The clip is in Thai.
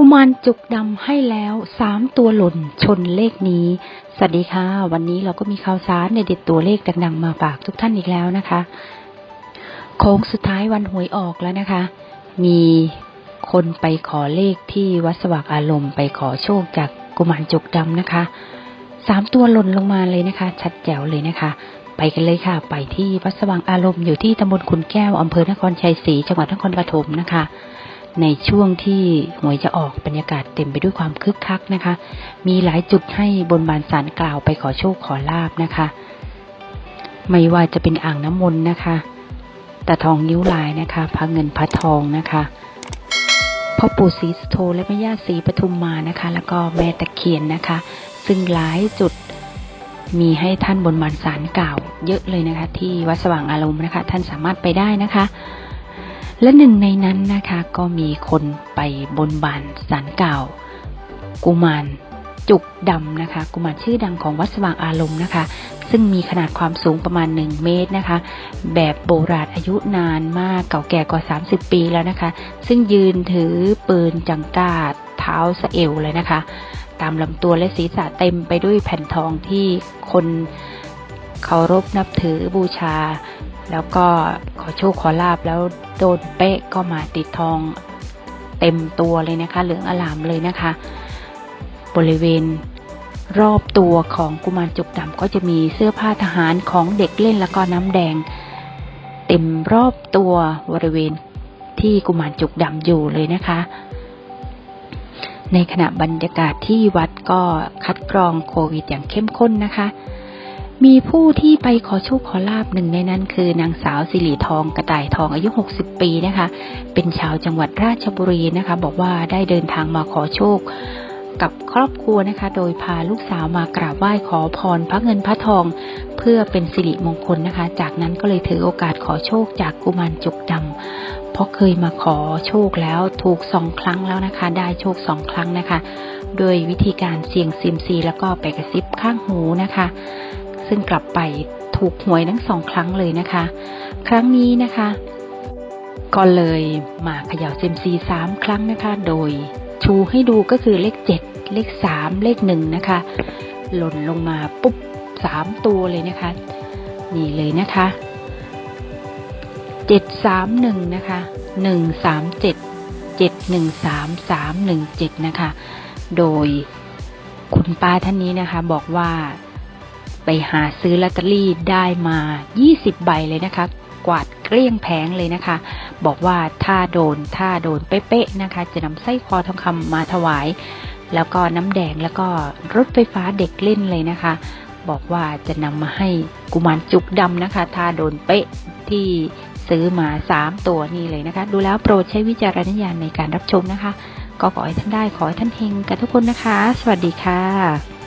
กุมารจุกดำให้แล้วสามตัวหล่นชนเลขนี้ สวัสดีค่ะ วันนี้เราก็มีข่าวสารในเด็ดตัวเลขดังๆมาฝากทุกท่านอีกแล้วนะคะโค้งสุดท้ายวันหวยออกแล้วนะคะ มีคนไปขอเลขที่วัดสว่างอารมณ์ไปขอโชคจากกุมารจุกดำนะคะสามตัวหล่นลงมาเลยนะคะ ชัดแจ๋วเลยนะคะ ไปกันเลยค่ะ ไปที่วัดสว่างอารมณ์อยู่ที่ตำบลขุนแก้วอำเภอนครชัยศรีจังหวัดนครปฐมนะคะ ในช่วงที่หวยจะออกบรรยากาศเต็มไปด้วยความคึกคักนะคะ มีหลายจุดให้บนบานสารกล่าวไปขอโชคขอลาบนะคะ ไม่ว่าจะเป็นอ่างน้ำมนต์นะคะตาทองนิ้วลายนะคะพระเงินพระทองนะคะพ่อปู่ศรีสุโธและแม่ย่าศรีปทุมมานะคะ แล้วก็แม่ตะเคียนนะคะ ซึ่งหลายจุดมีให้ท่านบนบานสารกล่าว เยอะเลยนะคะ ที่วัดสว่างอารมณ์นะคะ ท่านสามารถไปได้นะคะ และหนึ่งในนั้นนะคะก็มีคนไปบนบานสารเก่า กุมารจุกดำนะคะ กุมารชื่อดังของวัดสว่างอารมณ์นะคะ ซึ่งมีขนาดความสูงประมาณ 1 เมตรนะคะ แบบโบราณอายุนานมากเก่าแก่กว่า 30 ปีแล้วนะคะ ซึ่งยืนถือปืนจังกาดเท้าสะเอวเลยนะคะ ตามลำตัวและศีรษะเต็มไปด้วยแผ่นทองที่คนเคารพนับถือบูชา แล้วก็ อโชคขอลาบแล้วโดนเป๊ะก็มาติดทองเต็มตัวเลยนะคะ เหลืองอลามเลยนะคะ บริเวณรอบตัวของกุมารจุกดำก็จะมีเสื้อผ้าทหารของเด็กเล่นแล้วก็น้ำแดง เต็มรอบตัวบริเวณที่กุมารจุกดำอยู่เลยนะคะ ในขณะบรรยากาศที่วัดก็คัดกรองโควิดอย่างเข้มข้นนะคะ มีผู้ที่ไปขอโชคขอลาบหนึ่งในนั้นคือนางสาวสิริทองกระต่ายทองอายุ 60 ปีนะคะ เป็นชาวจังหวัดราชบุรีนะคะ บอกว่าได้เดินทางมาขอโชคกับครอบครัวนะคะ โดยพาลูกสาวมากราบไหว้ขอพรพระเงินพระทอง เพื่อเป็นสิริมงคลนะคะ จากนั้นก็เลยถือโอกาสขอโชคจากกุมารจุกดำเพราะเคยมาขอโชคแล้วถูกสองครั้งแล้วนะคะ ได้โชคสองครั้งนะคะ โดยวิธีการเสี่ยงซิมซีแล้วก็ไปกระซิบข้างหูนะคะ ซึ่งกลับไปถูกหวยทั้งสองครั้งเลยนะคะ ครั้งนี้นะคะ ก็เลยมาเขย่าเซมซีสามครั้งนะคะ โดยชูให้ดูก็คือเลขเจ็ดเลขสามเลขหนึ่งนะคะ หล่นลงมาปุ๊บสามตัวเลยนะคะ นี่เลยนะคะเจ็ดสามหนึ่งนะคะหนึ่งสามเจ็ดเจ็ดหนึ่งสามสามหนึ่งเจ็ดนะคะ โดยคุณป้าท่านนี้นะคะบอกว่า ไปหาซื้อลอตเตอรี่ได้มา 20 ใบเลยนะคะ กวาดเกลี้ยงแผงเลยนะคะ บอกว่าถ้าโดนถ้าโดนเป๊ะๆนะคะ จะนำไส้คอทองคำมาถวาย แล้วก็น้ำแดงแล้วก็รถไฟฟ้าเด็กเล่นเลยนะคะ บอกว่าจะนำมาให้กุมารจุกดำนะคะ ถ้าโดนเป๊ะที่ซื้อมา 3 ตัวนี้เลยนะคะ ดูแล้วโปรดใช้วิจารณญาณในการรับชมนะคะ ก็ขอให้ท่านได้ขอให้ท่านเฮงกันทุกคนนะคะ สวัสดีค่ะ